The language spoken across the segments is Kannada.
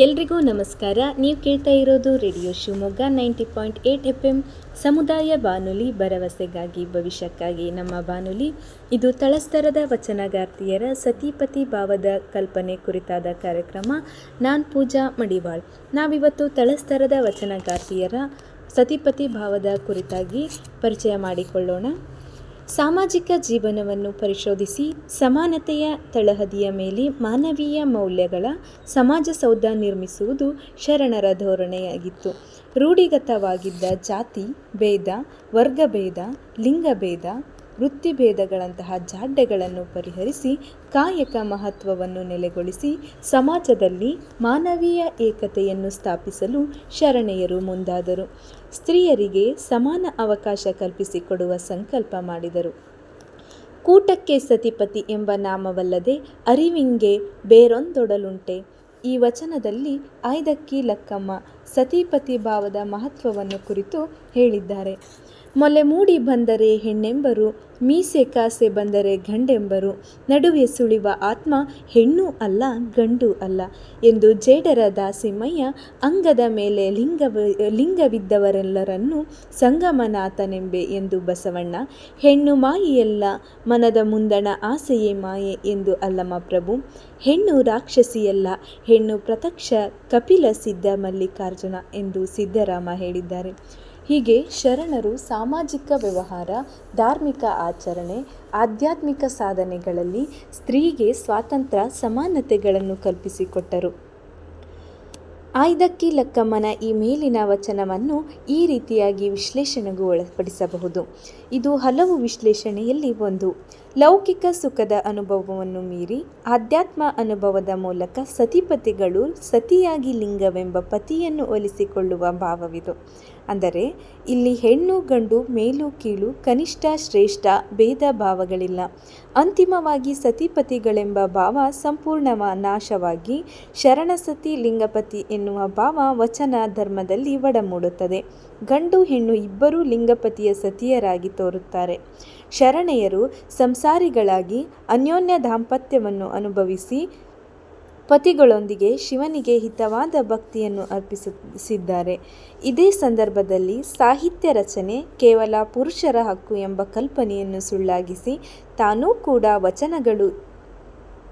ಎಲ್ರಿಗೂ ನಮಸ್ಕಾರ. ನೀವು ಕೇಳ್ತಾ ಇರೋದು radio Shivamogga ninety point eight F M ಸಮುದಾಯ ಬಾನುಲಿ ಭರವಸೆಗಾಗಿ, ಭವಿಷ್ಯಕ್ಕಾಗಿ ನಮ್ಮ ಬಾನುಲಿ. ಇದು ತಳಸ್ತರದ ವಚನಗಾರ್ತಿಯರ ಸತಿಪತಿ ಭಾವದ ಕಲ್ಪನೆ ಕುರಿತಾದ ಕಾರ್ಯಕ್ರಮ. ನಾನು ಪೂಜಾ ಮಡಿವಾಳ್. ನಾವಿವತ್ತು ತಳಸ್ತರದ ವಚನಗಾರ್ತಿಯರ ಸತಿಪತಿ ಭಾವದ ಕುರಿತಾಗಿ ಪರಿಚಯ ಮಾಡಿಕೊಳ್ಳೋಣ. ಸಾಮಾಜಿಕ ಜೀವನವನ್ನು ಪರಿಶೋಧಿಸಿ ಸಮಾನತೆಯ ತಳಹದಿಯ ಮೇಲೆ ಮಾನವೀಯ ಮೌಲ್ಯಗಳ ಸಮಾಜ ಸೌಧ ನಿರ್ಮಿಸುವುದು ಶರಣರ ಧೋರಣೆಯಾಗಿತ್ತು. ರೂಢಿಗತವಾಗಿದ್ದ ಜಾತಿ, ಭೇದ, ವರ್ಗಭೇದ, ಲಿಂಗಭೇದ ವೃತ್ತಿಭೇದಗಳಂತಹ ಜಾಡ್ಯಗಳನ್ನು ಪರಿಹರಿಸಿ ಕಾಯಕ ಮಹತ್ವವನ್ನು ನೆಲೆಗೊಳಿಸಿ ಸಮಾಜದಲ್ಲಿ ಮಾನವೀಯ ಏಕತೆಯನ್ನು ಸ್ಥಾಪಿಸಲು ಶರಣೆಯರು ಮುಂದಾದರು. ಸ್ತ್ರೀಯರಿಗೆ ಸಮಾನ ಅವಕಾಶ ಕಲ್ಪಿಸಿಕೊಡುವ ಸಂಕಲ್ಪ ಮಾಡಿದರು. ಕೂಟಕ್ಕೆ ಸತಿಪತಿ ಎಂಬ ನಾಮವಲ್ಲದೆ ಅರಿವಿಂಗೆ ಬೇರೊಂದೊಡಲುಂಟೆ. ಈ ವಚನದಲ್ಲಿ ಆಯ್ದಕ್ಕಿ ಲಕ್ಕಮ್ಮ ಸತಿಪತಿ ಭಾವದ ಮಹತ್ವವನ್ನು ಕುರಿತು ಹೇಳಿದ್ದಾರೆ. ಮೊಲೆ ಮೂಡಿ ಬಂದರೆ ಹೆಣ್ಣೆಂಬರು, ಮೀಸೆ ಕಾಸೆ ಬಂದರೆ ಗಂಡೆಂಬರು, ನಡುವೆ ಸುಳಿವ ಆತ್ಮ ಹೆಣ್ಣು ಅಲ್ಲ, ಗಂಡು ಅಲ್ಲ ಎಂದು ಜೇಡರ ದಾಸಿಮಯ್ಯ ಅಂಗದ ಮೇಲೆ ಲಿಂಗವ, ಲಿಂಗವಿದ್ದವರೆಲ್ಲರನ್ನು ಸಂಗಮನಾಥನೆಂಬೆ ಎಂದು ಬಸವಣ್ಣ, ಹೆಣ್ಣು ಮಾಯೆಯಲ್ಲ, ಮನದ ಮುಂದಣ ಆಸೆಯೇ ಮಾಯೆ ಎಂದು ಅಲ್ಲಮ್ಮ ಪ್ರಭು, ಹೆಣ್ಣು ರಾಕ್ಷಸಿಯಲ್ಲ, ಹೆಣ್ಣು ಪ್ರತ್ಯಕ್ಷ ಕಪಿಲ ಸಿದ್ಧ ಮಲ್ಲಿಕಾರ್ಜುನ ಎಂದು ಸಿದ್ದರಾಮ ಹೇಳಿದ್ದಾರೆ. ಹೀಗೆ ಶರಣರು ಸಾಮಾಜಿಕ ವ್ಯವಹಾರ, ಧಾರ್ಮಿಕ ಆಚರಣೆ, ಆಧ್ಯಾತ್ಮಿಕ ಸಾಧನೆಗಳಲ್ಲಿ ಸ್ತ್ರೀಗೆ ಸ್ವಾತಂತ್ರ್ಯ ಸಮಾನತೆಗಳನ್ನು ಕಲ್ಪಿಸಿಕೊಟ್ಟರು. ಆಯ್ದಕ್ಕಿ ಲಕ್ಕಮ್ಮನ ಈ ಮೇಲಿನ ವಚನವನ್ನು ಈ ರೀತಿಯಾಗಿ ವಿಶ್ಲೇಷಣೆಗೂ ಒಳಪಡಿಸಬಹುದು. ಇದು ಹಲವು ವಿಶ್ಲೇಷಣೆಯಲ್ಲಿ ಒಂದು. ಲೌಕಿಕ ಸುಖದ ಅನುಭವವನ್ನು ಮೀರಿ ಆಧ್ಯಾತ್ಮ ಅನುಭವದ ಮೂಲಕ ಸತಿಪತಿಗಳು ಸತಿಯಾಗಿ ಲಿಂಗವೆಂಬ ಪತಿಯನ್ನು ಒಲಿಸಿಕೊಳ್ಳುವ ಭಾವವಿದು. ಅಂದರೆ, ಇಲ್ಲಿ ಹೆಣ್ಣು, ಗಂಡು, ಮೇಲು, ಕೀಳು, ಕನಿಷ್ಠ, ಶ್ರೇಷ್ಠ ಭೇದ ಭಾವಗಳಿಲ್ಲ. ಅಂತಿಮವಾಗಿ ಸತಿಪತಿಗಳೆಂಬ ಭಾವ ಸಂಪೂರ್ಣ ನಾಶವಾಗಿ ಶರಣಸತಿ, ಲಿಂಗಪತಿ ಎನ್ನುವ ಭಾವ ವಚನ ಧರ್ಮದಲ್ಲಿ ಒಡಮೂಡುತ್ತದೆ. ಗಂಡು, ಹೆಣ್ಣು ಇಬ್ಬರೂ ಲಿಂಗಪತಿಯ ಸತಿಯರಾಗಿ ತೋರುತ್ತಾರೆ. ಶರಣೆಯರು ಸಂಸಾರಿಗಳಾಗಿ ಅನ್ಯೋನ್ಯ ದಾಂಪತ್ಯವನ್ನು ಅನುಭವಿಸಿ ಪತಿಗಳೊಂದಿಗೆ ಶಿವನಿಗೆ ಹಿತವಾದ ಭಕ್ತಿಯನ್ನು ಅರ್ಪಿಸಿದ್ದಾರೆ ಇದೇ ಸಂದರ್ಭದಲ್ಲಿ ಸಾಹಿತ್ಯ ರಚನೆ ಕೇವಲ ಪುರುಷರ ಹಕ್ಕು ಎಂಬ ಕಲ್ಪನೆಯನ್ನು ಸುಳ್ಳಾಗಿಸಿ ತಾನೂ ಕೂಡ ವಚನಗಳು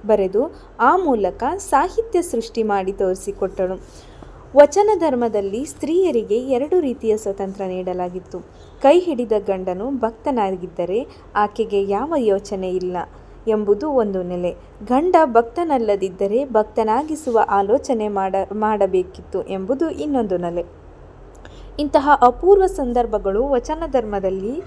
ಬರೆದು ಆ ಮೂಲಕ ಸಾಹಿತ್ಯ ಸೃಷ್ಟಿ ಮಾಡಿ ತೋರಿಸಿಕೊಟ್ಟಳು. ವಚನ ಧರ್ಮದಲ್ಲಿ ಸ್ತ್ರೀಯರಿಗೆ ಎರಡು ರೀತಿಯ ಸ್ವತಂತ್ರ ನೀಡಲಾಗಿತ್ತು. ಕೈ ಹಿಡಿದ ಗಂಡನು ಭಕ್ತನಾಗಿದ್ದರೆ ಆಕೆಗೆ ಯಾವ ಯೋಚನೆ ಇಲ್ಲ. ಎಂಬುದು ಒಂದು ನೆಲೆ. ಗಂಡ ಭಕ್ತನಲ್ಲದಿದ್ದರೆ ಭಕ್ತನಾಗಿಸುವ ಆಲೋಚನೆ ಮಾಡ, ಮಾಡಬೇಕಿತ್ತು ಎಂಬುದು ಇನ್ನೊಂದು ನೆಲೆ. ಇಂತಹ ಅಪೂರ್ವ ಸಂದರ್ಭಗಳು ವಚನ ಧರ್ಮದಲ್ಲಿ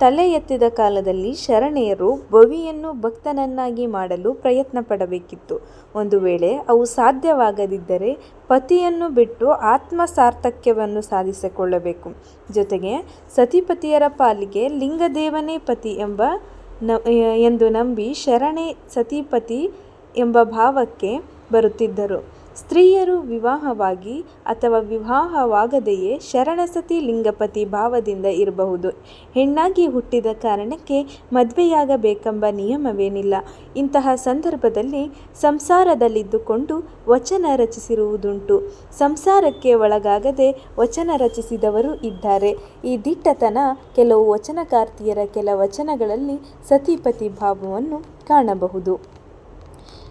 ತಲೆ ಎತ್ತಿದ ಕಾಲದಲ್ಲಿ ಶರಣೆಯರು ಭವಿಯನ್ನು ಭಕ್ತನನ್ನಾಗಿ ಮಾಡಲು ಪ್ರಯತ್ನ ಪಡಬೇಕಿತ್ತು ಒಂದು ವೇಳೆ ಅವು ಸಾಧ್ಯವಾಗದಿದ್ದರೆ ಪತಿಯನ್ನು ಬಿಟ್ಟು ಆತ್ಮ ಸಾರ್ಥಕ್ಯವನ್ನು ಸಾಧಿಸಿಕೊಳ್ಳಬೇಕು. ಜೊತೆಗೆ ಸತಿಪತಿಯರ ಪಾಲಿಗೆ ಲಿಂಗದೇವನೇ ಪತಿ ಎಂಬ ನ ಎಂದು ನಂಬಿ ಶರಣೆ ಸತಿಪತಿ ಎಂಬ ಭಾವಕ್ಕೆ ಬರುತ್ತಿದ್ದರು. ಸ್ತ್ರೀಯರು ವಿವಾಹವಾಗಿ ಅಥವಾ ವಿವಾಹವಾಗದೆಯೇ ಶರಣಸತಿ ಲಿಂಗಪತಿ ಭಾವದಿಂದ ಇರಬಹುದು. ಹೆಣ್ಣಾಗಿ ಹುಟ್ಟಿದ ಕಾರಣಕ್ಕೆ ಮದುವೆಯಾಗಬೇಕೆಂಬ ನಿಯಮವೇನಿಲ್ಲ. ಇಂತಹ ಸಂದರ್ಭದಲ್ಲಿ ಸಂಸಾರದಲ್ಲಿದ್ದುಕೊಂಡು ವಚನ ರಚಿಸಿರುವುದುಂಟು. ಸಂಸಾರಕ್ಕೆ ಒಳಗಾಗದೆ ವಚನ ರಚಿಸಿದವರು ಇದ್ದಾರೆ. ಈ ದಿಟ್ಟತನ ಕೆಲವು ವಚನಕಾರ್ತಿಯರ ಕೆಲ ವಚನಗಳಲ್ಲಿ ಸತಿಪತಿ ಭಾವವನ್ನು ಕಾಣಬಹುದು.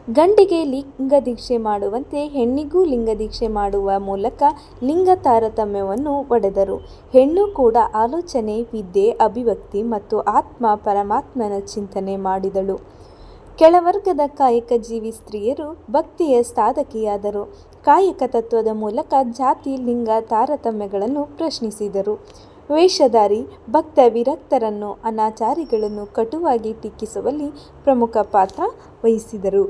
ಗಂಡಿಗೆ ಲಿಂಗದೀಕ್ಷೆ ಮಾಡುವಂತೆ ಹೆಣ್ಣಿಗೂ ಲಿಂಗದೀಕ್ಷೆ ಮಾಡುವ ಮೂಲಕ ಲಿಂಗ ತಾರತಮ್ಯವನ್ನು ಒಡೆದರು ಹೆಣ್ಣು ಕೂಡ ಆಲೋಚನೆ, ವಿದ್ಯೆ, ಅಭಿವ್ಯಕ್ತಿ ಮತ್ತು ಆತ್ಮ, ಪರಮಾತ್ಮನ ಚಿಂತನೆ ಮಾಡಿದಳು. ಕೆಳವರ್ಗದ ಕಾಯಕ ಜೀವಿ ಸ್ತ್ರೀಯರು ಭಕ್ತಿಯ ಸಾಧಕಿಯಾದರು. ಕಾಯಕ ತತ್ವದ ಮೂಲಕ ಜಾತಿ, ಲಿಂಗ ತಾರತಮ್ಯಗಳನ್ನು ಪ್ರಶ್ನಿಸಿದರು. ವೇಷಧಾರಿ, ಭಕ್ತ ವಿರಕ್ತರನ್ನು, ಅನಾಚಾರಿಗಳನ್ನು ಕಟುವಾಗಿ ಟೀಕಿಸುವಲ್ಲಿ ಪ್ರಮುಖ ಪಾತ್ರ ವಹಿಸಿದರು.